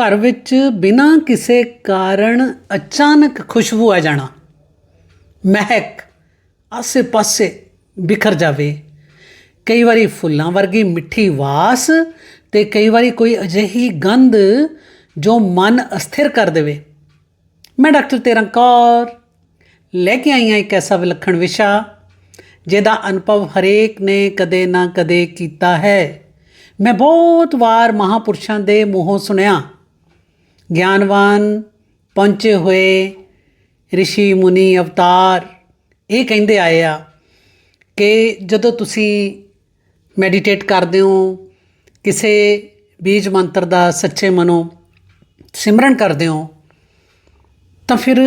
ਘਰ ਵਿੱਚ ਬਿਨਾਂ ਕਿਸੇ ਕਾਰਨ ਅਚਾਨਕ ਖੁਸ਼ਬੂ ਆ ਜਾਣਾ। ਮਹਿਕ ਆਸੇ-ਪਾਸੇ ਬਿਖਰ ਜਾਵੇ। ਕਈ ਵਾਰੀ ਫੁੱਲਾਂ ਵਰਗੀ ਮਿੱਠੀ ਵਾਸ ਤੇ ਕਈ ਵਾਰੀ ਕੋਈ ਅਜਿਹੀ ਗੰਧ ਜੋ ਮਨ ਅਸਥਿਰ ਕਰ ਦੇਵੇ। ਮੈਂ ਡਾਕਟਰ ਤੇਰਾਂ ਕੌਰ ਲੈ ਕੇ ਆਈ ਹਾਂ ਇੱਕ ਐਸਾ ਵਿਲੱਖਣ ਵਿਸ਼ਾ, ਜਿਹਦਾ ਅਨੁਭਵ ਹਰੇਕ ਨੇ ਕਦੇ ਨਾ ਕਦੇ ਕੀਤਾ ਹੈ। ਮੈਂ ਬਹੁਤ ਵਾਰ ਮਹਾਪੁਰਸ਼ਾਂ ਦੇ ਮੂੰਹੋਂ ਸੁਣਿਆ ਗਿਆਨਵਾਨ ਪਹੁੰਚੇ ਹੋਏ ઋષਿ ਮੁਨੀ ਅਵਤਾਰ ਇਹ ਕਹਿੰਦੇ ਆਏ ਆ ਕਿ ਜਦੋਂ ਤੁਸੀਂ ਮੈਡੀਟੇਟ ਕਰਦੇ ਹੋ, ਕਿਸੇ ਬੀਜ ਮੰਤਰ ਦਾ ਸੱਚੇ ਮਨੋਂ ਸਿਮਰਨ ਕਰਦੇ ਹੋ, ਤਾਂ ਫਿਰ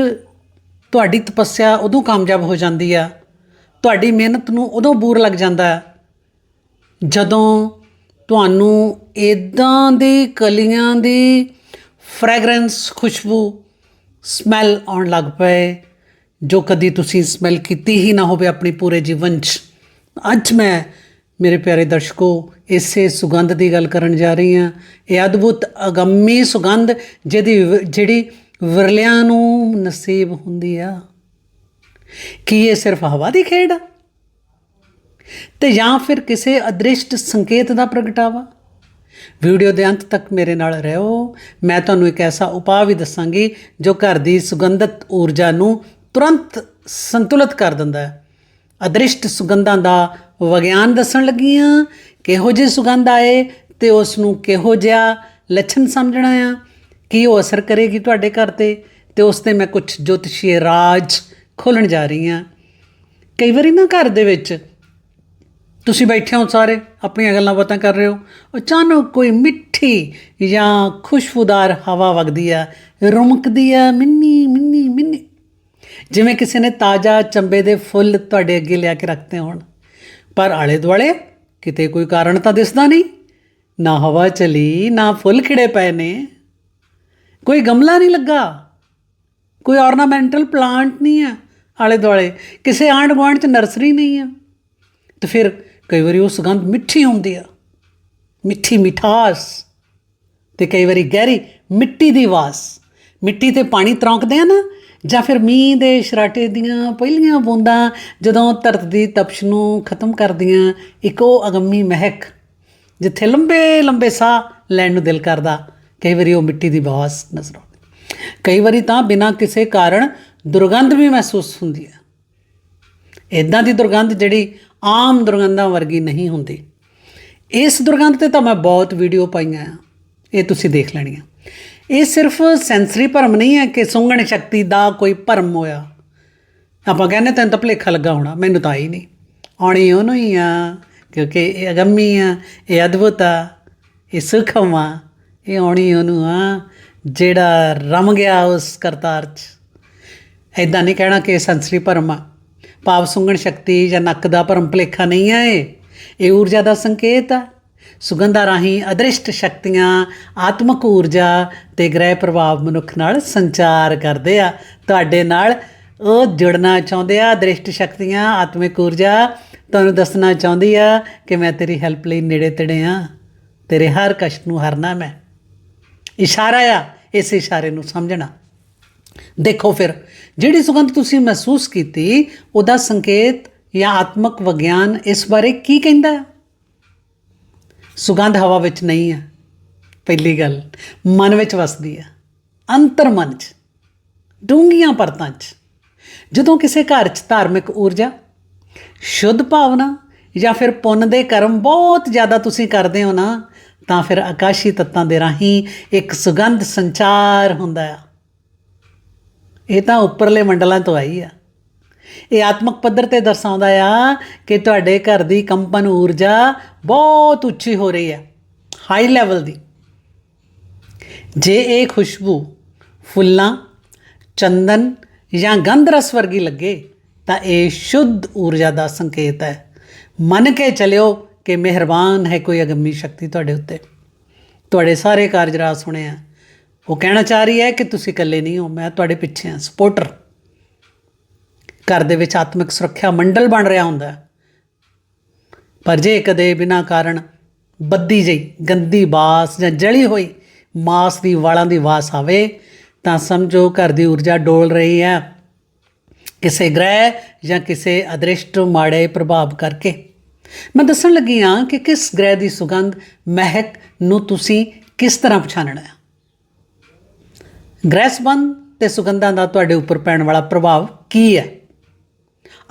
ਤੁਹਾਡੀ ਤਪੱਸਿਆ ਉਦੋਂ ਕਾਮਯਾਬ ਹੋ ਜਾਂਦੀ ਆ, ਤੁਹਾਡੀ ਮਿਹਨਤ ਨੂੰ ਉਦੋਂ ਬੂਰ ਲੱਗ ਜਾਂਦਾ ਜਦੋਂ ਤੁਹਾਨੂੰ ਇਦਾਂ ਦੀ ਕਲੀਆਂ ਦੀ ਫ੍ਰੈਗਰੈਂਸ ਖੁਸ਼ਬੂ ਸਮੈਲ ਆਉਣ ਲੱਗ ਪਏ। ਜੋ ਕਦੀ ਤੁਸੀਂ ਸਮੈਲ ਕੀਤੀ ਹੀ ਨਾ ਹੋਵੇ ਆਪਣੀ ਪੂਰੇ ਜੀਵਨ 'ਚ। ਅੱਜ ਮੈਂ, ਮੇਰੇ ਪਿਆਰੇ ਦਰਸ਼ਕੋ, ਇਸੇ ਸੁਗੰਧ ਦੀ ਗੱਲ ਕਰਨ ਜਾ ਰਹੀ ਹਾਂ। ਇਹ ਅਦਭੁਤ, ਅਗੰਮੀ ਸੁਗੰਧ ਜਿਹਦੀ ਜਿਹੜੀ ਵਿਰਲਿਆਂ ਨੂੰ ਨਸੀਬ ਹੁੰਦੀ ਆ। ਕੀ ਇਹ ਸਿਰਫ ਹਵਾ ਦੀ ਖੇਡ ਆ? ਤੇ ਜਾਂ ਫਿਰ ਕਿਸੇ ਅਦ੍ਰਿਸ਼ਟ ਸੰਕੇਤ ਦਾ ਪ੍ਰਗਟਾਵਾ? ਵੀਡੀਓ ਦੇ ਅੰਤ ਤੱਕ ਮੇਰੇ ਨਾਲ ਰਹੋ। ਮੈਂ ਤੁਹਾਨੂੰ ਇੱਕ ਐਸਾ ਉਪਾਅ ਵੀ ਦੱਸਾਂਗੀ ਜੋ ਘਰ ਦੀ ਸੁਗੰਧਤ ਊਰਜਾ ਨੂੰ ਤੁਰੰਤ ਸੰਤੁਲਿਤ ਕਰ ਦਿੰਦਾ ਹੈ। ਅਦ੍ਰਿਸ਼ਟ ਸੁਗੰਧਾਂ ਦਾ ਵਿਗਿਆਨ ਦੱਸਣ ਲੱਗੀ ਹਾਂ। ਕਿਹੋ ਜਿਹੀ ਸੁਗੰਧ ਆਏ ਤੇ ਉਸ ਨੂੰ ਕਿਹੋ ਜਿਹਾ ਲੱਛਣ ਸਮਝਣਾ ਆ? ਕੀ ਉਹ ਅਸਰ ਕਰੇਗੀ ਤੁਹਾਡੇ ਘਰ ਤੇ? ਤੇ ਉਸ ਤੇ ਮੈਂ ਕੁਝ ਜੋਤਿਸ਼ੀ ਰਾਜ ਖੋਲਣ ਜਾ ਰਹੀ ਹਾਂ। ਕਈ ਵਾਰੀ ਨਾ ਘਰ ਦੇ ਵਿੱਚ ਤੁਸੀਂ ਬੈਠੇ ਹੋ ਸਾਰੇ, ਆਪਣੀਆਂ ਗੱਲਾਂ ਬਾਤਾਂ ਕਰ ਰਹੇ ਹੋ, ਅਚਾਨਕ ਕੋਈ ਮਿੱਠੀ ਜਾਂ ਖੁਸ਼ਬੂਦਾਰ ਹਵਾ ਵਗਦੀ ਆ, ਰੁਮਕਦੀ ਆ, ਮਿੰਨੀ ਮਿੰਨੀ ਮਿੰਨੀ। ਜਿਵੇਂ ਕਿਸੇ ਨੇ ਤਾਜ਼ਾ ਚੰਬੇ ਦੇ ਫੁੱਲ ਤੁਹਾਡੇ ਅੱਗੇ ਲਿਆ ਕੇ ਰੱਖਤੇ ਹੋਣ। ਪਰ ਆਲੇ ਦੁਆਲੇ ਕਿਤੇ ਕੋਈ ਕਾਰਨ ਤਾਂ ਦਿਸਦਾ ਨਹੀਂ। ਨਾ ਹਵਾ ਚਲੀ, ਨਾ ਫੁੱਲ ਖਿੜੇ ਪਏ ਨੇ। ਕੋਈ ਗਮਲਾ ਨਹੀਂ ਲੱਗਾ। ਕੋਈ ਆਰਨਾਮੈਂਟਲ ਪਲਾਂਟ ਨਹੀਂ ਆ ਆਲੇ ਦੁਆਲੇ ਕਿਸੇ ਆਂਢ ਗੁਆਂਢ ਚ ਨਰਸਰੀ ਨਹੀਂ ਆ। ਤੇ ਫਿਰ ਕਈ ਵਾਰੀ ਉਹ ਸੁਗੰਧ ਮਿੱਠੀ ਹੁੰਦੀ ਆ। ਮਿੱਠੀ ਮਿਠਾਸ ਤੇ ਕਈ ਵਾਰੀ ਗਹਿਰੀ ਮਿੱਟੀ ਦੀ ਵਾਸ। ਮਿੱਟੀ ਤੇ ਪਾਣੀ ਤਰੌਂਕਦੇ ਆ ਨਾ, ਜਾਂ ਫਿਰ ਮੀਂਹ ਦੇ ਸ਼ਰਾਟੇ ਦੀਆਂ ਪਹਿਲੀਆਂ ਬੂੰਦਾਂ ਜਦੋਂ ਧਰਤ ਦੀ ਤਪਸ਼ ਨੂੰ ਖਤਮ ਕਰਦੀਆਂ, ਇੱਕ ਉਹ ਅਗੰਮੀ ਮਹਿਕ, ਜਿੱਥੇ ਲੰਬੇ ਲੰਬੇ ਸਾਹ ਲੈਣ ਨੂੰ ਦਿਲ ਕਰਦਾ। ਕਈ ਵਾਰੀ ਉਹ ਮਿੱਟੀ ਦੀ ਵਾਸ ਨਜ਼ਰ ਆਉਂਦੀ। ਕਈ ਵਾਰੀ ਤਾਂ ਬਿਨਾਂ ਕਿਸੇ ਕਾਰਨ ਦੁਰਗੰਧ ਵੀ ਮਹਿਸੂਸ ਹੁੰਦੀ ਹੈ ਇਦਾਂ ਦੀ ਦੁਰਗੰਧ ਜਿਹੜੀ ਆਮ ਦੁਰਗੰਧਾਂ ਵਰਗੀ ਨਹੀਂ ਹੁੰਦੀ। ਇਸ ਦੁਰਗੰਧ ਤੇ ਤਾਂ ਮੈਂ ਬਹੁਤ ਵੀਡੀਓ ਪਾਈਆਂ ਆ। ਇਹ ਤੁਸੀਂ ਦੇਖ ਲੈਣੀਆਂ। ਇਹ ਸਿਰਫ ਸੈਂਸਰੀ ਭਰਮ ਨਹੀਂ ਹੈ ਕਿ ਸੁੰਘਣ ਸ਼ਕਤੀ ਦਾ ਕੋਈ ਭਰਮ ਹੋਇਆ। ਆਪਾਂ ਕਹਿੰਦੇ ਤੈਨੂੰ ਤਾਂ ਭੁਲੇਖਾ ਲੱਗਾ ਹੋਣਾ, ਮੈਨੂੰ ਤਾਂ ਆਈ ਨਹੀਂ। ਆਉਣੀ ਉਹਨੂੰ ਹੀ ਆ, ਕਿਉਂਕਿ ਇਹ ਅਗੰਮੀ ਆ, ਇਹ ਅਦਭੁਤ ਆ, ਇਹ ਸੂਖਮ ਆ, ਇਹ ਆਉਣੀ ਉਹਨੂੰ ਆ, ਜਿਹੜਾ ਰਮ ਗਿਆ ਉਸ ਕਰਤਾਰ 'ਚ। ਐਦਾਂ ਨਹੀਂ ਕਹਿਣਾ ਕਿ ਇਹ ਸੰਸਰੀ ਭਰਮ ਆ। ਭਾਵ ਸੁੰਘਣ ਸ਼ਕਤੀ ਜਾਂ ਨੱਕ ਦਾ ਭਰਮ ਭੁਲੇਖਾ ਨਹੀਂ ਹੈ ਇਹ ਇਹ ਊਰਜਾ ਦਾ ਸੰਕੇਤ ਆ। ਸੁਗੰਧਾਂ ਰਾਹੀਂ ਅਦ੍ਰਿਸ਼ਟ ਸ਼ਕਤੀਆਂ, ਆਤਮਿਕ ਊਰਜਾ ਤੇ ਗ੍ਰਹਿ ਪ੍ਰਭਾਵ ਮਨੁੱਖ ਨਾਲ ਸੰਚਾਰ ਕਰਦੇ ਆ। ਤੁਹਾਡੇ ਨਾਲ ਉਹ ਜੁੜਨਾ ਚਾਹੁੰਦੇ ਆ, ਅਦ੍ਰਿਸ਼ਟ ਸ਼ਕਤੀਆਂ, ਆਤਮਿਕ ਊਰਜਾ। ਤੁਹਾਨੂੰ ਦੱਸਣਾ ਚਾਹੁੰਦੀ ਆ ਕਿ ਮੈਂ ਤੇਰੀ ਹੈਲਪ ਲਈ ਨੇੜੇ ਤੇੜੇ ਆ। ਤੇਰੇ ਹਰ ਕਸ਼ਟ ਨੂੰ ਹਰਨਾ ਮੈਂ। ਇਸ਼ਾਰਾ ਆ, ਇਸ ਇਸ਼ਾਰੇ ਨੂੰ ਸਮਝਣਾ। ਦੇਖੋ ਫਿਰ, ਜਿਹੜੀ ਸੁਗੰਧ ਤੁਸੀਂ ਮਹਿਸੂਸ ਕੀਤੀ, ਉਹਦਾ ਸੰਕੇਤ ਜਾਂ ਆਤਮਕ ਵਿਗਿਆਨ ਇਸ ਬਾਰੇ ਕੀ ਕਹਿੰਦਾ ਹੈ? ਸੁਗੰਧ ਹਵਾ ਵਿੱਚ ਨਹੀਂ ਹੈ, ਪਹਿਲੀ ਗੱਲ। ਮਨ ਵਿੱਚ ਵਸਦੀ ਹੈ। ਅੰਤਰ ਮਨ 'ਚ, ਡੂੰਘੀਆਂ ਪਰਤਾਂ 'ਚ। ਜਦੋਂ ਕਿਸੇ ਘਰ 'ਚ ਧਾਰਮਿਕ ਊਰਜਾ, ਸ਼ੁੱਧ ਭਾਵਨਾ ਜਾਂ ਫਿਰ ਪੁੰਨ ਦੇ ਕਰਮ ਬਹੁਤ ਜ਼ਿਆਦਾ ਤੁਸੀਂ ਕਰਦੇ ਹੋ ਨਾ, ਤਾਂ ਫਿਰ ਆਕਾਸ਼ੀ ਤੱਤਾਂ ਦੇ ਰਾਹੀਂ ਇੱਕ ਸੁਗੰਧ ਸੰਚਾਰ ਹੁੰਦਾ ਆ ਇਹ ਤਾਂ ਉੱਪਰਲੇ ਮੰਡਲਾਂ ਤੋਂ ਆਈ ਆ। ਇਹ ਆਤਮਕ ਪੱਧਰ ਤੇ ਦਰਸਾਉਂਦਾ ਆ ਕਿ ਤੁਹਾਡੇ ਘਰ ਦੀ ਕੰਪਨ ਊਰਜਾ ਬਹੁਤ ਉੱਚੀ ਹੋ ਰਹੀ ਹੈ ਹਾਈ ਲੈਵਲ ਦੀ। ਜੇ ਇਹ ਖੁਸ਼ਬੂ ਫੁੱਲਾਂ, ਚੰਦਨ ਜਾਂ ਗੰਧ ਰਸ ਵਰਗੀ ਲੱਗੇ, ਤਾਂ ਇਹ ਸ਼ੁੱਧ ਊਰਜਾ ਦਾ ਸੰਕੇਤ ਹੈ। ਮੰਨ ਕੇ ਚਲਿਓ ਕਿ ਮਿਹਰਬਾਨ ਹੈ ਕੋਈ ਅਗੰਮੀ ਸ਼ਕਤੀ ਤੁਹਾਡੇ ਉੱਤੇ। ਤੁਹਾਡੇ ਸਾਰੇ ਕਾਰਜ ਰਾਜ ਸੁਣੇ ਆ। ਉਹ ਕਹਿਣਾ ਚਾਹ ਰਹੀ ਹੈ ਕਿ ਤੁਸੀਂ ਇਕੱਲੇ ਨਹੀਂ ਹੋ, ਮੈਂ ਤੁਹਾਡੇ ਪਿੱਛੇ ਹਾਂ ਸਪੋਰਟਰ ਘਰ ਦੇ ਵਿੱਚ ਆਤਮਿਕ ਸੁਰੱਖਿਆ ਮੰਡਲ ਬਣ ਰਿਹਾ ਹੁੰਦਾ ਪਰ ਜੇ ਕਦੇ ਬਿਨਾਂ ਕਾਰਨ ਬੱਦੀ ਜਈ ਗੰਦੀ ਬਾਸ ਜਾਂ ਜਲੀ ਹੋਈ ਮਾਸ ਦੀ ਵਾਲਾਂ ਦੀ ਵਾਸ ਆਵੇ, ਤਾਂ ਸਮਝੋ ਘਰ ਦੀ ਊਰਜਾ ਡੋਲ ਰਹੀ ਹੈ ਕਿਸੇ ਗ੍ਰਹਿ ਜਾਂ ਕਿਸੇ ਅਦ੍ਰਿਸ਼ਟ ਮਾੜੇ ਪ੍ਰਭਾਵ ਕਰਕੇ। ਮੈਂ ਦੱਸਣ ਲੱਗੀ ਹਾਂ ਕਿ ਕਿਸ ਗ੍ਰਹਿ ਦੀ ਸੁਗੰਧ, ਮਹਿਕ ਨੂੰ ਤੁਸੀਂ ਕਿਸ ਤਰ੍ਹਾਂ ਪਛਾਣਨਾ ਹੈ? ਗ੍ਰਹਿ ਸੰਬੰਧ ਤੇ ਸੁਗੰਧਾਂ ਦਾ ਤੁਹਾਡੇ ਉੱਪਰ ਪੈਣ ਵਾਲਾ ਪ੍ਰਭਾਵ ਕੀ ਹੈ?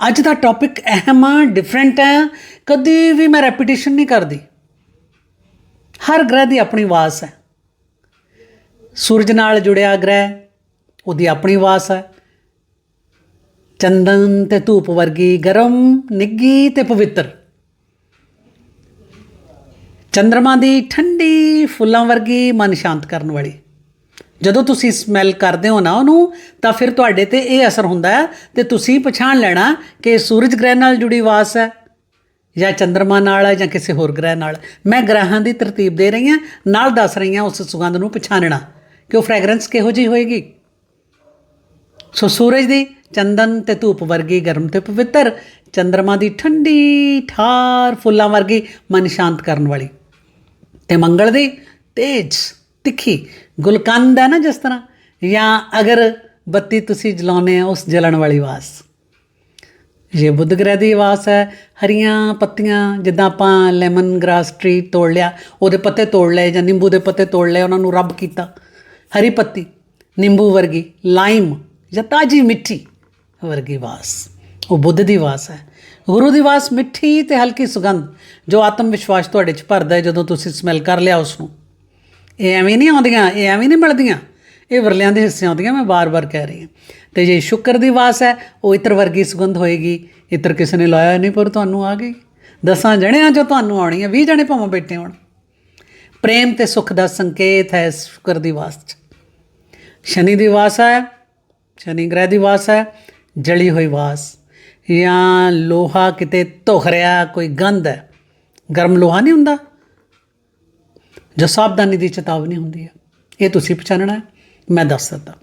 ਅੱਜ ਦਾ ਟੌਪਿਕ ਅਹਿਮ ਆ ਡਿਫਰੈਂਟ ਹੈ ਕਦੀ ਵੀ ਮੈਂ ਰੈਪੀਟੀਸ਼ਨ ਨਹੀਂ ਕਰਦੀ। ਹਰ ਗ੍ਰਹਿ ਦੀ ਆਪਣੀ ਵਾਸ ਹੈ। ਸੂਰਜ ਨਾਲ ਜੁੜਿਆ ਗ੍ਰਹਿ, ਉਹਦੀ ਆਪਣੀ ਵਾਸ ਹੈ। ਚੰਦਨ ਤੇ ਧੂਪ ਵਰਗੀ, ਗਰਮ, ਨਿੱਗੀ ਤੇ ਪਵਿੱਤਰ। ਚੰ드ਰਮਾ ਦੀ ਠੰਡੀ ਫੁੱਲਾਂ ਵਰਗੀ, ਮਨ ਸ਼ਾਂਤ ਕਰਨ ਵਾਲੀ। ਜਦੋਂ ਤੁਸੀਂ ਸਮੈਲ ਕਰਦੇ ਹੋ ਨਾ ਉਹਨੂੰ, ਤਾਂ ਫਿਰ ਤੁਹਾਡੇ ਤੇ ਇਹ ਅਸਰ ਹੁੰਦਾ ਹੈ ਤੇ ਤੁਸੀਂ ਪਛਾਣ ਲੈਣਾ ਕਿ ਸੂਰਜ ਗ੍ਰਹਿ ਨਾਲ ਜੁੜੀ ਵਾਸ ਹੈ ਜਾਂ ਚੰ드ਰਮਾ ਨਾਲ ਹੈ ਜਾਂ ਕਿਸੇ ਹੋਰ ਗ੍ਰਹਿ ਨਾਲ। ਮੈਂ ਗ੍ਰਹਾਂ ਦੀ ਤਰਤੀਬ ਦੇ ਰਹੀ ਹਾਂ, ਨਾਲ ਦੱਸ ਰਹੀ ਹਾਂ ਉਸ ਸੁਗੰਧ ਨੂੰ ਪਛਾਣਨਾ ਕਿ ਉਹ ਫ੍ਰੈਗਰੈਂਸ ਕਿਹੋ ਜਿਹੀ ਹੋਏਗੀ। ਸੋ ਸੂਰਜ ਦੀ ਚੰਦਨ ਤੇ ਧੂਪ ਵਰਗੀ, ਗਰਮ ਤੇ ਪਵਿੱਤਰ ਚੰ드ਰਮਾ ਦੀ ਠੰਡੀ ਠਾਰ ਫੁੱਲਾਂ ਵਰਗੀ, ਮਨ ਸ਼ਾਂਤ ਕਰਨ ਵਾਲੀ ਤੇ ਮੰਗਲ ਦੀ ਤੇਜ ਤਿੱਖੀ। ਗੁਲਕੰਦ ਹੈ ਨਾ ਜਿਸ ਤਰ੍ਹਾਂ? ਜਾਂ ਅਗਰ ਬੱਤੀ ਤੁਸੀਂ ਜਲਾਉਂਦੇ ਆ ਉਸ ਜਲਣ ਵਾਲੀ ਵਾਸ ਇਹ ਬੁੱਧ ਗ੍ਰਹਿ ਦੀ ਵਾਸ ਹੈ। ਹਰੀਆਂ ਪੱਤੀਆਂ, ਜਿੱਦਾਂ ਆਪਾਂ ਲੈਮਨ ਗ੍ਰਾਸ ਟਰੀ ਤੋੜ ਲਿਆ, ਉਹਦੇ ਪੱਤੇ ਤੋੜ ਲਏ ਜਾਂ ਨਿੰਬੂ ਦੇ ਪੱਤੇ ਤੋੜ ਲਏ, ਉਹਨਾਂ ਨੂੰ ਰੱਬ ਕੀਤਾ। ਹਰੀ ਪੱਤੀ, ਨਿੰਬੂ ਵਰਗੀ ਲਾਈਮ ਜਾਂ ਤਾਜੀ ਮਿੱਠੀ ਵਰਗੀ ਵਾਸ ਉਹ ਬੁੱਧ ਦੀ ਵਾਸ ਹੈ। ਗੁਰੂ ਦੀ ਵਾਸ ਮਿੱਠੀ ਤੇ ਹਲਕੀ ਸੁਗੰਧ, ਜੋ ਆਤਮ ਵਿਸ਼ਵਾਸ ਤੁਹਾਡੇ 'ਚ ਭਰਦਾ ਹੈ ਜਦੋਂ ਤੁਸੀਂ ਸਮੈਲ ਕਰ ਲਿਆ ਉਸ ਨੂੰ ਇਹ ਐਵੇਂ ਨਹੀਂ ਆਉਂਦੀਆਂ, ਇਹ ਐਵੇਂ ਨਹੀਂ ਮਿਲਦੀਆਂ। ਇਹ ਵਰਲਿਆਂ ਦੇ ਹਿੱਸੇ ਆਉਂਦੀਆਂ, ਮੈਂ ਬਾਰ-ਬਾਰ ਕਹਿ ਰਹੀ ਹਾਂ। ਤੇ ਜੇ ਸ਼ੁਕਰ ਦੀ ਵਾਸ ਹੈ, ਉਹ ਇਤਰ ਵਰਗੀ ਸੁਗੰਧ ਹੋਏਗੀ। ਇਤਰ ਕਿਸੇ ਨੇ ਲਾਇਆ ਨਹੀਂ, ਪਰ ਤੁਹਾਨੂੰ ਆ ਗਈ। ਦਸਾਂ ਜਣਿਆਂ ਜੋ ਤੁਹਾਨੂੰ ਆਉਣੀ ਹੈ 20 ਜਣੇ ਭਾਵੇਂ ਬੈਠੇ ਹੋਣ। ਪ੍ਰੇਮ ਤੇ ਸੁਖ ਦਾ ਸੰਕੇਤ ਹੈ ਇਸ ਸ਼ੁਕਰ ਦੀ ਵਾਸ 'ਚ। ਸ਼ਨੀ ਦੀ ਵਾਸ ਹੈ, ਸ਼ਨੀ ਗ੍ਰਹਿ ਦੀ ਵਾਸ ਹੈ, ਜਲੀ ਹੋਈ ਵਾਸ। ਜਾਂ ਲੋਹਾ ਕਿਤੇ ਧੁਖ ਰਿਹਾ ਕੋਈ ਗੰਧ ਹੈ। ਗਰਮ ਲੋਹਾ ਨਹੀਂ ਹੁੰਦਾ? ਜਾਂ ਸਾਵਧਾਨੀ ਦੀ ਚੇਤਾਵਨੀ ਹੁੰਦੀ ਹੈ, ਇਹ ਤੁਸੀਂ ਪਛਾਣਨਾ ਮੈਂ ਦੱਸ ਸਕਦਾ।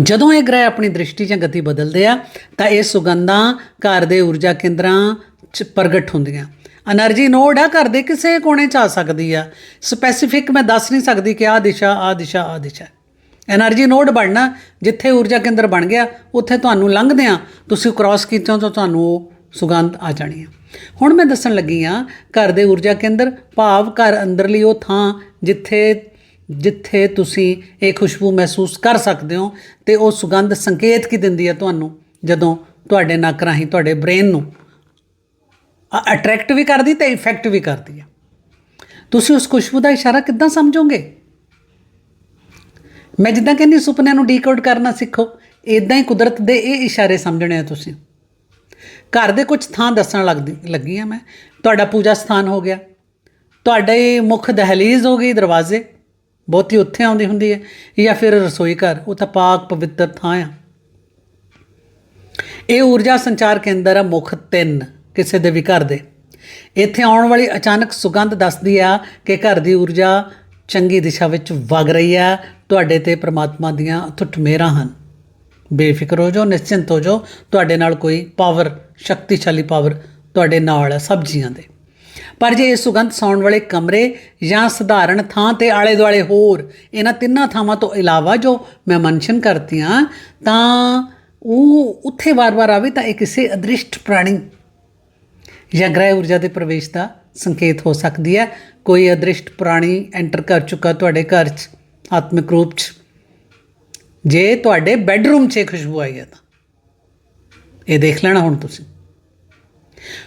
ਜਦੋਂ ਇਹ ਗ੍ਰਹਿ ਆਪਣੀ ਦ੍ਰਿਸ਼ਟੀ ਜਾਂ ਗਤੀ ਬਦਲਦੇ ਆ, ਤਾਂ ਇਹ ਸੁਗੰਧਾਂ, ਘਰ ਦੇ ਊਰਜਾ ਕੇਂਦਰਾਂ 'ਚ ਪ੍ਰਗਟ ਹੁੰਦੀਆਂ। એનર્ਜੀ ਨੋਡ ਆ, ਘਰ ਦੇ ਕਿਸੇ ਕੋਨੇ 'ਚ ਆ ਸਕਦੀ ਆ। ਸਪੈਸੀਫਿਕ ਮੈਂ ਦੱਸ ਨਹੀਂ ਸਕਦੀ ਕਿ ਆ ਦਿਸ਼ਾ ਆ ਦਿਸ਼ਾ ਆ ਦਿਸ਼ਾ। એનર્ਜੀ ਨੋਡ ਬਣਨਾ, ਜਿੱਥੇ ਊਰਜਾ ਕੇਂਦਰ ਬਣ ਗਿਆ, ਉੱਥੇ ਤੁਹਾਨੂੰ ਲੰਘਦੇ ਆ। ਤੁਸੀਂ ਕ੍ਰਾਸ ਕੀਤੇ ਤਾਂ ਤੁਹਾਨੂੰ ਸੁਗੰਧ ਆ ਜਾਣੀ ਆ। ਹੁਣ ਮੈਂ ਦੱਸਣ ਲੱਗੀ ਆ, ਘਰ ਦੇ ਊਰਜਾ ਕੇਂਦਰ, ਭਾਵ ਘਰ ਅੰਦਰਲੀ ਉਹ ਥਾਂ ਜਿੱਥੇ ਜਿੱਥੇ ਤੁਸੀਂ ਇਹ ਖੁਸ਼ਬੂ ਮਹਿਸੂਸ ਕਰ ਸਕਦੇ ਹੋ ਤੇ ਉਹ ਸੁਗੰਧ ਸੰਕੇਤ ਕੀ ਦਿੰਦੀ ਹੈ ਤੁਹਾਨੂੰ, ਜਦੋਂ ਤੁਹਾਡੇ ਨੱਕ ਰਾਹੀਂ ਤੁਹਾਡੇ ਬ੍ਰੇਨ ਨੂੰ ਅਟਰੈਕਟ ਵੀ ਕਰਦੀ ਤੇ ਇਫੈਕਟ ਵੀ ਕਰਦੀ ਹੈ ਤੁਸੀਂ ਉਸ ਖੁਸ਼ਬੂ ਦਾ ਇਸ਼ਾਰਾ ਕਿੱਦਾਂ ਸਮਝੋਗੇ? ਮੈਂ ਜਿੱਦਾਂ ਕਹਿੰਦੀ, ਸੁਪਨਿਆਂ ਨੂੰ ਡੀਕੋਡ ਕਰਨਾ ਸਿੱਖੋ। ਇਦਾਂ ਹੀ ਕੁਦਰਤ ਦੇ ਇਹ ਇਸ਼ਾਰੇ ਸਮਝਣੇ ਆ ਤੁਸੀਂ। ਘਰ ਦੇ ਕੁਝ ਥਾਂ ਦੱਸਣ ਲੱਗਦੀ ਲੱਗੀ ਆ ਮੈਂ। ਤੁਹਾਡਾ ਪੂਜਾ ਸਥਾਨ ਹੋ ਗਿਆ। ਤੁਹਾਡੇ ਮੁੱਖ ਦਹਲੀਜ਼ ਹੋ ਗਈ ਦਰਵਾਜ਼ੇ। ਬਹੁਤੀ ਉੱਥੇ ਆਉਂਦੀ ਹੁੰਦੀ ਹੈ ਜਾਂ ਫਿਰ ਰਸੋਈ ਘਰ। ਉਹ ਤਾਂ ਪਾਕ ਪਵਿੱਤਰ ਥਾਂ ਆ। ਇਹ ਊਰਜਾ ਸੰਚਾਰ ਕੇਂਦਰ ਆ ਮੁੱਖ ਤਿੰਨ ਕਿਸੇ ਦੇ ਵੀ ਘਰ ਦੇ। ਇੱਥੇ ਆਉਣ ਵਾਲੀ ਅਚਾਨਕ ਸੁਗੰਧ ਦੱਸਦੀ ਆ ਕਿ ਘਰ ਦੀ ਊਰਜਾ ਚੰਗੀ ਦਿਸ਼ਾ ਵਿੱਚ ਵਗ ਰਹੀ ਆ। ਤੁਹਾਡੇ ਤੇ ਪ੍ਰਮਾਤਮਾ ਦੀਆਂ ਅਥੁੱਟ ਮਿਹਰਾਂ ਹਨ। ਬੇਫਿਕਰ ਹੋ ਜਾਓ, ਨਿਸ਼ਚਿੰਤ ਹੋ ਜਾਓ। ਤੁਹਾਡੇ ਨਾਲ ਕੋਈ ਪਾਵਰ ਸ਼ਕਤੀਸ਼ਾਲੀ ਪਾਵਰ ਤੁਹਾਡੇ ਨਾਲ ਹੈ ਸਭ ਦੇ। ਪਰ ਜੇ ਇਹ ਸੁਗੰਧ ਸੌਣ ਵਾਲੇ ਕਮਰੇ ਜਾਂ ਸਧਾਰਨ ਥਾਂ ਤੇ ਆਲੇ ਦੁਆਲੇ ਹੋਰ ਇਹਨਾਂ ਤਿੰਨਾਂ ਥਾਵਾਂ ਤੋਂ ਇਲਾਵਾ ਜੋ ਮੈਂ ਮੈਂਸ਼ਨ ਕਰਤੀਆਂ, ਤਾਂ ਉਹ ਉੱਥੇ ਵਾਰ-ਵਾਰ ਆਵੇ ਤਾਂ ਇਹ ਕਿਸੇ ਅਦ੍ਰਿਸ਼ਟ ਪ੍ਰਾਣੀ ਜਾਂ ਗ੍ਰਹਿ ਊਰਜਾ ਦੇ ਪ੍ਰਵੇਸ਼ ਦਾ ਸੰਕੇਤ ਹੋ ਸਕਦੀ ਹੈ। ਕੋਈ ਅਦ੍ਰਿਸ਼ਟ ਪ੍ਰਾਣੀ ਐਂਟਰ ਕਰ ਚੁੱਕਾ ਤੁਹਾਡੇ ਘਰ 'ਚ, ਆਤਮਿਕ ਰੂਪ 'ਚ। ਜੇ ਤੁਹਾਡੇ ਬੈੱਡਰੂਮ 'ਚ ਇਹ ਖੁਸ਼ਬੂ ਆਈ ਹੈ ਤਾਂ। ਇਹ ਦੇਖ ਲੈਣਾ ਹੁਣ ਤੁਸੀਂ।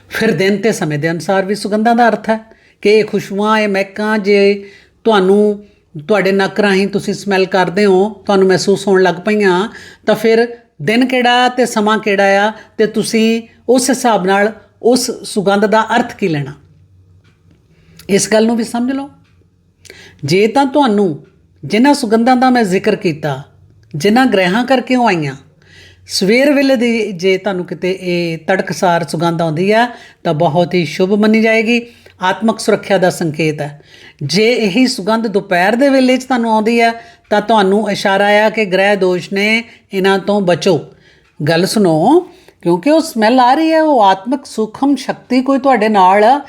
ਫਿਰ ਦਿਨ ਤੇ ਸਮੇਂ ਦੇ ਅਨੁਸਾਰ ਵੀ ਸੁਗੰਧਾਂ ਦਾ ਅਰਥ ਹੈ ਕਿ ਇਹ ਖੁਸ਼ਬੂਆਂ, ਇਹ ਮਹਿਕਾਂ, ਜੇ ਤੁਹਾਨੂੰ, ਤੁਹਾਡੇ ਨੱਕ ਰਾਹੀਂ ਤੁਸੀਂ ਸਮੈਲ ਕਰਦੇ ਹੋ, ਤੁਹਾਨੂੰ ਮਹਿਸੂਸ ਹੋਣ ਲੱਗ ਪਈਆਂ, ਤਾਂ ਫਿਰ ਦਿਨ ਕਿਹੜਾ ਤੇ ਸਮਾਂ ਕਿਹੜਾ ਆ ਤੇ ਤੁਸੀਂ ਉਸ ਹਿਸਾਬ ਨਾਲ ਉਸ ਸੁਗੰਧ ਦਾ ਅਰਥ ਕੀ ਲੈਣਾ। ਇਸ ਗੱਲ ਨੂੰ ਵੀ ਸਮਝ ਲਓ। ਜੇ ਤਾਂ ਤੁਹਾਨੂੰ ਜਿਨ੍ਹਾਂ ਸੁਗੰਧਾਂ ਦਾ ਮੈਂ ਜ਼ਿਕਰ ਕੀਤਾ ਜਿਨ੍ਹਾਂ ਗ੍ਰਹਿਾਂ ਕਰਕੇ ਉਹ ਆਈਆਂ। ਸਵੇਰ ਵੇਲੇ ਦੀ ਜੇ ਤੁਹਾਨੂੰ ਕਿਤੇ ਇਹ ਤੜਕਸਾਰ ਸੁਗੰਧ ਆਉਂਦੀ ਆ, ਤਾਂ ਬਹੁਤ ਹੀ ਸ਼ੁਭ ਮੰਨੀ ਜਾਏਗੀ। ਆਤਮਕ ਸੁਰੱਖਿਆ ਦਾ ਸੰਕੇਤ ਹੈ। ਜੇ ਇਹੀ ਸੁਗੰਧ ਦੁਪਹਿਰ ਦੇ ਵੇਲੇ 'ਚ ਤੁਹਾਨੂੰ ਆਉਂਦੀ ਆ, ਤਾਂ ਤੁਹਾਨੂੰ ਇਸ਼ਾਰਾ ਆ ਕਿ ਗ੍ਰਹਿ ਦੋਸ਼ ਨੇ ਇਹਨਾਂ ਤੋਂ ਬਚੋ। ਗੱਲ ਸੁਣੋ, ਕਿਉਂਕਿ ਉਹ ਸਮੈਲ ਆ ਰਹੀ ਹੈ ਉਹ ਆਤਮਿਕ ਸੂਖਮ ਸ਼ਕਤੀ ਕੋਈ ਤੁਹਾਡੇ ਨਾਲ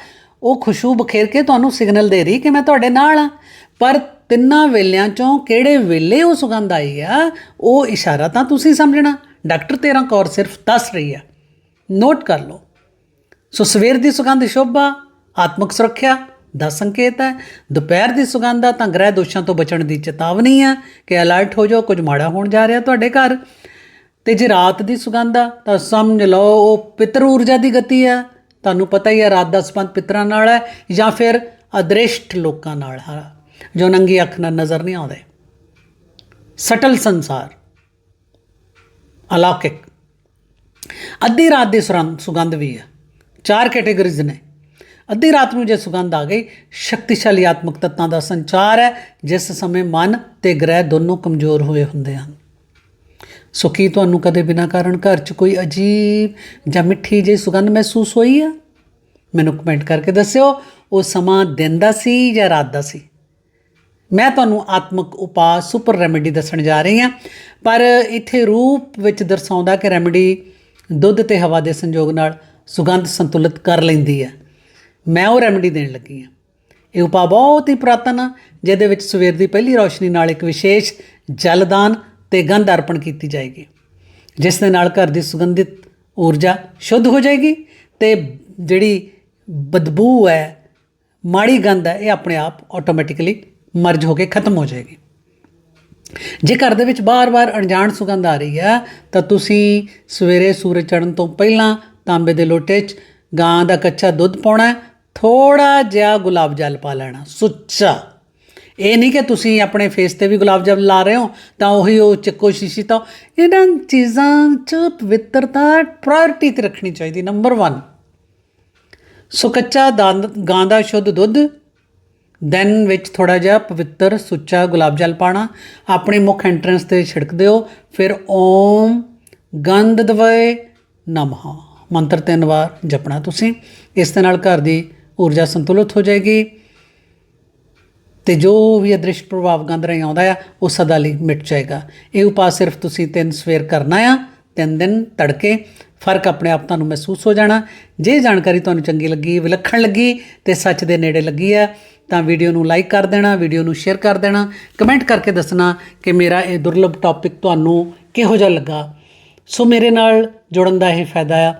ਉਹ ਖੁਸ਼ਬੂ ਬਖੇਰ ਕੇ ਤੁਹਾਨੂੰ ਸਿਗਨਲ ਦੇ ਰਹੀ ਕਿ ਮੈਂ ਤੁਹਾਡੇ ਨਾਲ ਆ। ਪਰ ਤਿੰਨਾਂ ਵੇਲਿਆਂ ਚੋਂ ਕਿਹੜੇ ਵੇਲੇ ਉਹ ਸੁਗੰਧ ਆਈ ਆ, ਉਹ ਇਸ਼ਾਰਾ ਤਾਂ ਤੁਸੀਂ ਸਮਝਣਾ। ਡਾਕਟਰ ਤੇਰਾ ਕੌਰ ਸਿਰਫ ਦੱਸ ਰਹੀ ਆ। ਨੋਟ ਕਰ ਲਓ। ਸੋ ਸਵੇਰ ਦੀ ਸੁਗੰਧ ਸ਼ੋਭਾ ਆਤਮਿਕ ਸੁਰੱਖਿਆ ਦਾ ਸੰਕੇਤ ਹੈ। ਦੁਪਹਿਰ ਦੀ ਸੁਗੰਧ ਆ ਤਾਂ ਗ੍ਰਹਿ ਦੋਸ਼ਾਂ ਤੋਂ ਬਚਣ ਦੀ ਚੇਤਾਵਨੀ ਹੈ ਕਿ ਅਲਰਟ ਹੋ ਜਾਓ, ਕੁਝ ਮਾੜਾ ਹੋਣ ਜਾ ਰਿਹਾ ਤੁਹਾਡੇ ਘਰ। ਤੇ ਜੇ ਰਾਤ ਦੀ ਸੁਗੰਧ ਆ ਤਾਂ ਸਮਝ ਲਓ, ਉਹ ਪਿਤਰ ਊਰਜਾ ਦੀ ਗਤੀ ਹੈ ਤੁਹਾਨੂੰ ਪਤਾ ਹੀ ਹੈ ਰਾਤ ਦਾ ਸੰਬੰਧ ਪਿਤਰਾਂ ਨਾਲ ਹੈ ਜਾਂ ਫਿਰ ਅਦ੍ਰਿਸ਼ਟ ਲੋਕਾਂ ਨਾਲ ਹੈ ਜੋ ਨੰਗੀ ਅੱਖ ਨਾਲ ਨਜ਼ਰ ਨਹੀਂ ਆਉਂਦੇ। ਸਟਲ ਸੰਸਾਰ। ਅਲੌਕਿਕ। ਅੱਧੀ ਰਾਤ ਦੀ ਸੁਰੰ- ਸੁਗੰਧ ਵੀ ਹੈ। ਚਾਰ ਕੈਟੇਗਰੀਜ਼ ਨੇ। ਅੱਧੀ ਰਾਤ ਨੂੰ ਜੇ ਸੁਗੰਧ ਆ ਗਈ, ਸ਼ਕਤੀਸ਼ਾਲੀ ਆਤਮਿਕ ਤੱਤਾਂ ਦਾ ਸੰਚਾਰ ਹੈ, ਜਿਸ ਸਮੇਂ ਮਨ ਤੇ ਗ੍ਰਹਿ ਦੋਨੋਂ ਕਮਜ਼ੋਰ ਹੋਏ ਹੁੰਦੇ ਹਨ। ਸੋ ਕੀ ਤੁਹਾਨੂੰ ਕਦੇ ਬਿਨਾਂ ਕਾਰਨ ਘਰ 'ਚ ਕੋਈ ਅਜੀਬ ਜਾਂ ਮਿੱਠੀ ਜਿਹੀ ਸੁਗੰਧ ਮਹਿਸੂਸ ਹੋਈ ਆ ਮੈਨੂੰ ਕਮੈਂਟ ਕਰਕੇ ਦੱਸਿਓ। ਉਹ ਸਮਾਂ ਦਿਨ ਦਾ ਸੀ ਜਾਂ ਰਾਤ ਦਾ ਸੀ? ਮੈਂ ਤੁਹਾਨੂੰ ਆਤਮਿਕ ਉਪਾਅ ਸੁਪਰ ਰੈਮੇਡੀ ਦੱਸਣ ਜਾ ਰਹੀ ਹਾਂ, ਪਰ ਇੱਥੇ ਰੂਪ ਵਿੱਚ ਦਰਸਾਉਂਦਾ ਕਿ ਰੈਮੇਡੀ ਦੁੱਧ ਤੇ ਹਵਾ ਦੇ ਸੰਯੋਗ ਨਾਲ ਸੁਗੰਧ ਸੰਤੁਲਿਤ ਕਰ ਲੈਂਦੀ ਹੈ। ਮੈਂ ਉਹ ਰੈਮੇਡੀ ਦੇਣ ਲੱਗੀ ਹਾਂ। ਇਹ ਉਪਾਅ ਬਹੁਤ ਹੀ ਪੁਰਾਤਨ ਆ, ਜਿਹਦੇ ਵਿੱਚ ਸਵੇਰ ਦੀ ਪਹਿਲੀ ਰੌਸ਼ਨੀ ਨਾਲ ਇੱਕ ਵਿਸ਼ੇਸ਼ ਜਲਦਾਨ ਤੇ ਗੰਧ ਅਰਪਣ ਕੀਤੀ ਜਾਏਗੀ, ਜਿਸ ਦੇ ਨਾਲ ਘਰ ਦੀ ਸੁਗੰਧਿਤ ਊਰਜਾ ਸ਼ੁੱਧ ਹੋ ਜਾਏਗੀ ਤੇ ਜਿਹੜੀ ਬਦਬੂ ਹੈ, ਮਾੜੀ ਗੰਧ ਹੈ, ਇਹ ਆਪਣੇ ਆਪ ਆਟੋਮੈਟਿਕਲੀ ਮਰਜ ਹੋ ਕੇ ਖਤਮ ਹੋ ਜਾਏਗੀ। ਜੇ ਘਰ ਦੇ ਵਿੱਚ ਬਾਰ-ਬਾਰ ਅਣਜਾਣ ਸੁਗੰਧ ਆ ਰਹੀ ਹੈ, ਤਾਂ ਤੁਸੀਂ ਸਵੇਰੇ ਸੂਰਜ ਚੜ੍ਹਨ ਤੋਂ ਪਹਿਲਾਂ ਤਾਂਬੇ ਦੇ ਲੋਟੇ 'ਚ ਗਾਂ ਦਾ ਕੱਚਾ ਦੁੱਧ ਪਾਉਣਾ ਹੈ ਥੋੜਾ ਜਿਹਾ ਗੁਲਾਬ ਜਲ ਪਾ ਲੈਣਾ, ਸੁੱਚਾ। ਇਹ ਨਹੀਂ ਕਿ ਤੁਸੀਂ ਆਪਣੇ ਫੇਸ ਤੇ ਵੀ ਗੁਲਾਬ ਜਲ ਲਾ ਰਹੇ ਹੋ, ਤਾਂ ਉਹੀ ਉਹ ਚੱਕੋ ਸ਼ੀਸ਼ੀ ਤਾਂ। ਇਹਨਾਂ ਚੀਜ਼ਾਂ 'ਚ ਪਵਿੱਤਰਤਾ ਪ੍ਰਾਇੋਰਟੀ ਤੇ ਰੱਖਣੀ ਚਾਹੀਦੀ ਨੰਬਰ 1 ਸੋ ਕੱਚਾ ਗਾਂ ਦਾ ਸ਼ੁੱਧ ਦੁੱਧ ਦੈਨ ਵਿੱਚ ਥੋੜਾ ਜਿਹਾ ਪਵਿੱਤਰ, ਸੁੱਚਾ ਗੁਲਾਬ ਜਲ ਪਾਣਾ ਆਪਣੇ ਮੁੱਖ ਐਂਟਰੈਂਸ ਤੇ ਛਿੜਕ ਦਿਓ। ਫਿਰ ਓਮ ਗੰਧ ਦਵਏ ਨਮః ਮੰਤਰ ਤਿੰਨ ਵਾਰ ਜਪਣਾ ਤੁਸੀਂ। ਇਸ ਦੇ ਨਾਲ ਘਰ ਦੀ ਊਰਜਾ ਸੰਤੁਲਿਤ ਹੋ ਜਾਏਗੀ। ਤੇ ਜੋ ਵੀ ਅਦ੍ਰਿਸ਼ ਪ੍ਰਭਾਵ ਗੰਧ ਰਹੀ ਆਉਂਦਾ ਆ, ਉਹ ਸਦਾ ਲਈ ਮਿਟ ਜਾਏਗਾ। ਇਹ ਉਪਾਅ ਸਿਰਫ ਤੁਸੀਂ ਤਿੰਨ ਸਵੇਰ ਕਰਨਾ ਆ, ਤਿੰਨ ਦਿਨ ਤੜਕੇ। ਫ਼ਰਕ ਆਪਣੇ ਆਪ ਤੁਹਾਨੂੰ ਮਹਿਸੂਸ ਹੋ ਜਾਣਾ। ਜੇ ਜਾਣਕਾਰੀ ਤੁਹਾਨੂੰ ਚੰਗੀ ਲੱਗੀ, ਵਿਲੱਖਣ ਲੱਗੀ ਤੇ ਸੱਚ ਦੇ ਨੇੜੇ ਲੱਗੀ ਆ ਤਾਂ ਵੀਡੀਓ ਨੂੰ ਲਾਈਕ ਕਰ ਦੇਣਾ, ਵੀਡੀਓ ਨੂੰ ਸ਼ੇਅਰ ਕਰ ਦੇਣਾ ਕਮੈਂਟ ਕਰਕੇ ਦੱਸਣਾ ਕਿ ਮੇਰਾ ਇਹ ਦੁਰਲਭ ਟੌਪਿਕ ਤੁਹਾਨੂੰ ਕਿਹੋ ਜਿਹਾ ਲੱਗਾ। ਸੋ ਮੇਰੇ ਨਾਲ ਜੁੜਨ ਦਾ ਇਹ ਫਾਇਦਾ ਆ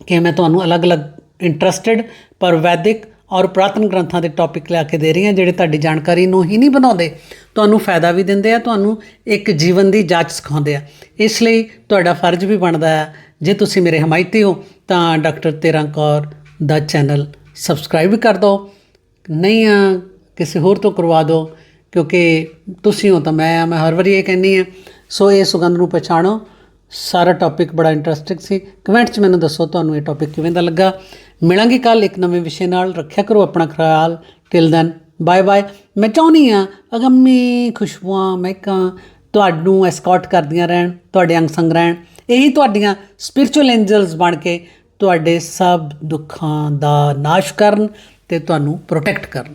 ਕਿ ਮੈਂ ਤੁਹਾਨੂੰ ਅਲੱਗ-ਅਲੱਗ ਇੰਟਰਸਟਿਡ ਪਰ ਵੈਦਿਕ ਔਰ ਪ੍ਰਾਤਨ ਗ੍ਰੰਥਾਂ ਦੇ ਟੌਪਿਕ ਲਿਆ ਕੇ ਦੇ ਰਹੀ ਹਾਂ, ਜਿਹੜੇ ਤੁਹਾਡੀ ਜਾਣਕਾਰੀ ਨੂੰ ਹੀ ਨਹੀਂ ਬਣਾਉਂਦੇ। ਤੁਹਾਨੂੰ ਫਾਇਦਾ ਵੀ ਦਿੰਦੇ ਆ, ਤੁਹਾਨੂੰ ਇੱਕ ਜੀਵਨ ਦੀ ਜਾਂਚ ਸਿਖਾਉਂਦੇ ਆ। ਇਸ ਲਈ ਤੁਹਾਡਾ ਫਰਜ਼ ਵੀ ਬਣਦਾ ਹੈ ਜੇ ਤੁਸੀਂ ਮੇਰੇ ਹਮਾਇਤੀ ਹੋ ਤਾਂ ਡਾਕਟਰ ਤੇਰਾਂ ਕੌਰ ਦਾ ਚੈਨਲ ਸਬਸਕ੍ਰਾਈਬ ਵੀ ਕਰ ਦਿਓ। ਨਹੀਂ ਆ, ਕਿਸੇ ਹੋਰ ਤੋਂ ਕਰਵਾ ਦਿਓ, ਕਿਉਂਕਿ ਤੁਸੀਂ ਹੋ ਤਾਂ ਮੈਂ ਆ, ਮੈਂ ਹਰ ਵਾਰੀ ਇਹ ਕਹਿੰਨੀ ਆ। ਸੋ ਇਹ ਸੁਗੰਧ ਨੂੰ ਪਛਾਣੋ। ਸਾਰਾ ਟੌਪਿਕ ਬੜਾ ਇੰਟਰਸਟਿੰਗ ਸੀ। ਕਮੈਂਟ 'ਚ ਮੈਨੂੰ ਦੱਸੋ ਤੁਹਾਨੂੰ ਇਹ ਟੌਪਿਕ ਕਿਵੇਂ ਦਾ ਲੱਗਾ। ਮਿਲਾਂਗੇ ਕੱਲ ਇੱਕ ਨਵੇਂ ਵਿਸ਼ੇ ਨਾਲ। ਰੱਖਿਆ ਕਰੋ ਆਪਣਾ ਖਿਆਲ। ਟਿਲ ਦੈਨ ਬਾਏ ਬਾਏ ਮੈਂ ਚਾਹੁੰਦੀ ਆ, ਅਗੰਮੀ ਖੁਸ਼ਬੂਆਂ, ਮਹਿਕਾਂ ਤੁਹਾਨੂੰ ਐਸਕੌਟ ਕਰਦੀਆਂ ਰਹਿਣ, ਤੁਹਾਡੇ ਅੰਗ ਸੰਗ ਰਹਿਣ। ਇਹੀ ਤੁਹਾਡੀਆਂ ਸਪਿਰਚੁਅਲ ਐਂਜਲਸ ਬਣ ਕੇ ਤੁਹਾਡੇ ਸਭ ਦੁੱਖਾਂ ਦਾ ਨਾਸ਼ ਕਰਨ। ਤੇ ਤੁਹਾਨੂੰ ਪ੍ਰੋਟੈਕਟ ਕਰਨ।